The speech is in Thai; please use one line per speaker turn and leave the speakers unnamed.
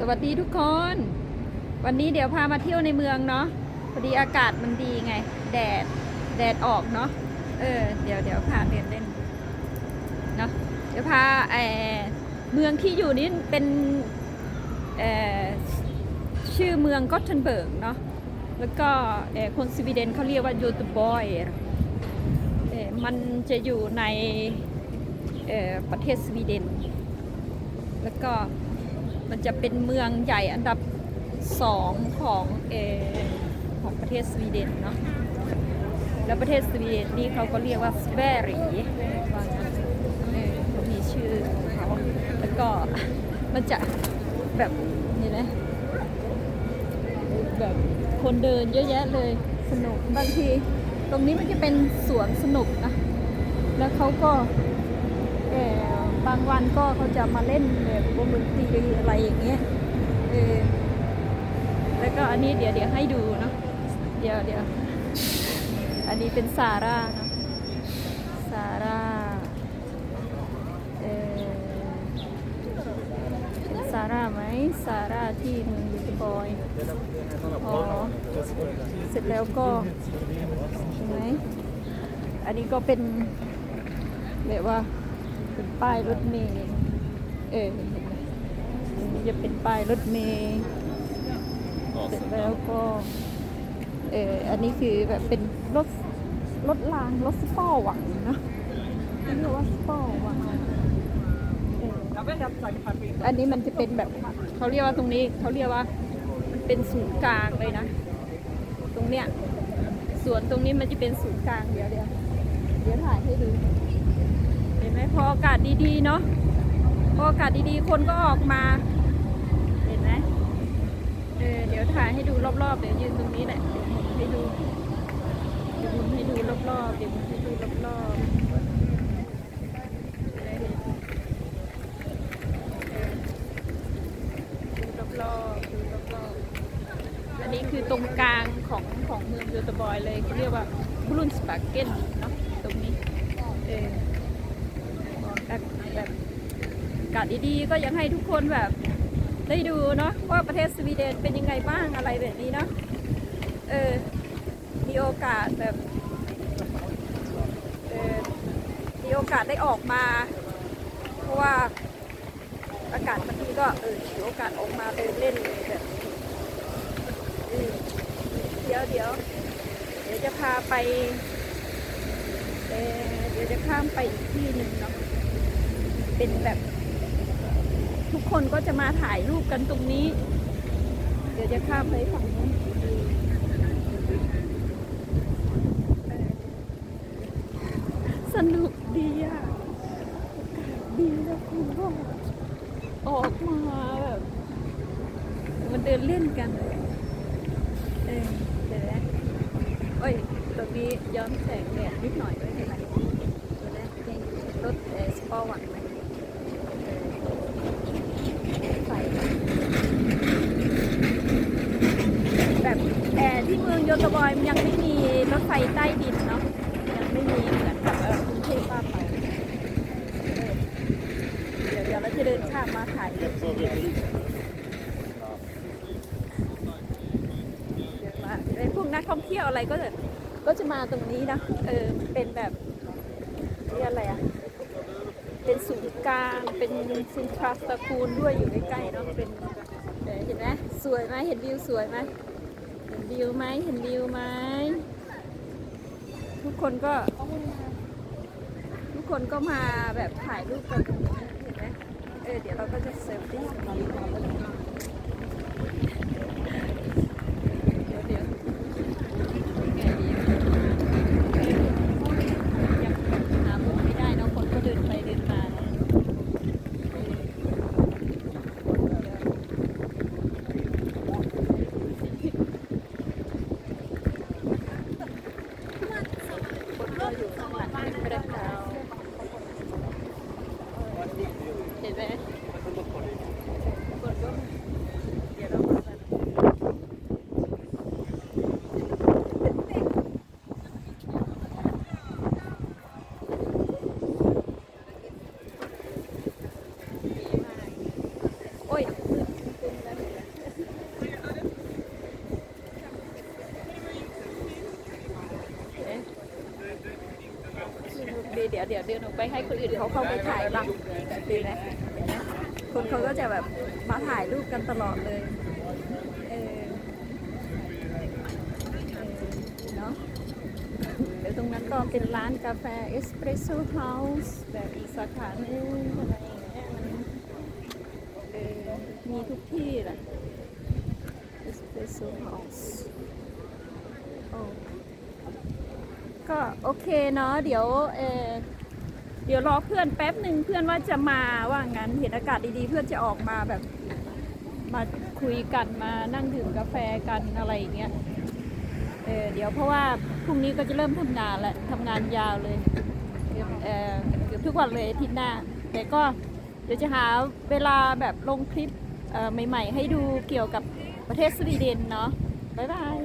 สวัสดีทุกคน วันนี้เดี๋ยวพามาเที่ยวในเมืองเนาะพอดีอากาศมันดีไง แดดแดดออกเนาะเออเดี๋ยวเดี๋ยวพาเดินเล่นเนาะเดี๋ยวพาเออเมืองที่อยู่นี่เป็นเออชื่อเมืองก็ตเทนเบิร์กเนาะแล้วก็เออคนสวีเดนเขาเรียกว่ายูตบอยเออมันจะอยู่ในเออประเทศสวีเดน แล้วก็ มันจะเป็นเมืองใหญ่อันดับสองของเออของประเทศสวีเดนเนาะแล้วประเทศสวีเดนนี่เขาก็เรียกว่าสเวรีว่างั้นเขามีชื่อของเขาแล้วก็มันจะแบบนี่นะแบบคนเดินเยอะแยะเลยสนุกบางที ตรงนี้มันจะเป็นสวนสนุกนะแล้วเขาก็ วันก็เขาจะมาเล่นแบบวงดนตรีอะไรอย่างเงี้ยเออแล้วก็อันนี้เดี๋ยวเดี๋ยวให้ดูเนาะเดี๋ยวเดี๋ยวอันนี้เป็นซาร่านะซาร่าเออเป็นซาร่าไหมซาร่าที่เมืองยูทบอยอ๋อเสร็จแล้วก็เห็นไหมอันนี้ก็เป็นแบบว่า ป้ายรถเมล์เออเห็นไหมอันนี้จะเป็นป้ายรถเมล์เสร็จแล้วก็เอออันนี้คือแบบเป็นรถรถรางรถสปอร์หวังเนอะเรียกว่าสปอร์หวังอันนี้มันจะเป็นแบบเขาเรียกว่าตรงนี้เขาเรียกว่ามันเป็นศูนย์กลางเลยนะ ตรงเนี้ยสวนตรงนี้มันจะเป็นศูนย์กลางเดี๋ยวเดี๋ยวเดี๋ยวถ่ายให้ดู พออากาศดีๆเนาะพออากาศดีๆ คนก็ออกมา เห็นไหมเออเดี๋ยวถ่ายให้ดูรอบๆ เดี๋ยวยืนตรงนี้แหละเดี๋ยวหมุนให้ดูเดี๋ยวหมุนให้ดูรอบๆเดี๋ยวหมุนให้ดูรอบๆจะได้เห็นเออดูรอบๆดูรอบๆอันนี้คือตรงกลางของของเมืองยูตบอยเลยเขาเรียกว่าบรุนสปาเกนเนาะตรงนี้เออ แบบแบบกาศดีๆก็ยากให้ทุกคนแบบได้ดูเนาะว่าประเทศสวีเดนเป็นยังไงบ้างอะไรแบบนี้เนาะเออมีโอกาสแบบเออมีโอกาสได้ออกมา เพราะว่าอากาศบางทีก็เออมีโอกาสออกมาเดินเล่นเลยแบบเดี๋ยวเดี๋ยวเดี๋ยวจะพาไปเเดี๋ยวจะข้ามไปอีกที่หนึ่งเนาะ เป็นแบบ ทุกคนก็จะมาถ่ายรูปกันตรงนี้ เดี๋ยวจะข้ามไปฝั่งนู้นสนุกดีอะอากาศดีแล้วคุณก็ออกมาแบบมันเดินเล่นกันเลยเออเดี๋ยวนะโอ้ยตรงนี้ย้อนแสงแดดนิดหน่อยด้วยเห็นไหมตัวแรกเป็นรถเอสปอร์หวังไหมเออไฟแบบแอร์ที่เมืองโยโตบอยมันยังไม่มีรถไฟ ใต้ดินเนาะยังไม่มีเหมือนกับเออกรุงเทพบ้านเราเดี๋ยวเดี๋ยวเราจะเดินข้ามมาถ่ายเดี๋ยวมาไอ้พวกนักท่องเที่ยวอะไรก็จะก็จะมาตรงนี้นะเออเป็นแบบเรียกอะไรอะเป็นศูนย์กลาง เป็นซินทรัสตะกูลด้วยอยู่ใกล้ๆเนาะเป็นเห็นไหมสวยไหมเห็นวิวสวยไหมเห็นวิวไหมเห็นวิวไหม ทุกคนก็ ทุกคนก็มาแบบถ่ายรูปกันเห็นไหมเออเดี๋ยวเราก็จะเซลฟี่กันเดี๋ยวเดี๋ยวยังไงดี ยังหามุมไม่ได้เนอะคนก็เดินไปเดินมานะคนก็อยู่ข้างหลังเป็นกระดาวเห็นไหมคนก็ เดี๋ยวเดี๋ยวเดินออกไปให้คนอื่นเขาเข้าไปถ่ายบ้างดีไหมเห็นไหมคนเขาก็จะแบบมาถ่ายรูปกันตลอดเลยเออเนาะเดี๋ยวตรงนั้นก็เป็นร้านกาแฟเอสเปรสโซ่เฮาส์แบบอีกสาขาหนึงอะไรอย่างเงี้ยมันเออมีทุกที่แหละ Espresso House โอ้ ก็โอเคเนาะเดี๋ยวเออเดี๋ยวรอเพื่อนแป๊บหนึ่งเพื่อนว่าจะมาว่างั้นเห็นอากาศดีๆ เพื่อนจะออกมาแบบ มาคุยกันมานั่งดื่มกาแฟกันอะไรอย่างเงี้ยเออเดี๋ยวเพราะว่าพรุ่งนี้ก็จะเริ่มทำงานแหละทำงานยาวเลยเออเกือบทุกวันเลยทิตย์หน้า แต่ก็เดี๋ยวจะหาเวลาแบบลงคลิปเออใหม่ๆ ให้ดูเกี่ยวกับประเทศสวีเดนเนาะบ๊ายบาย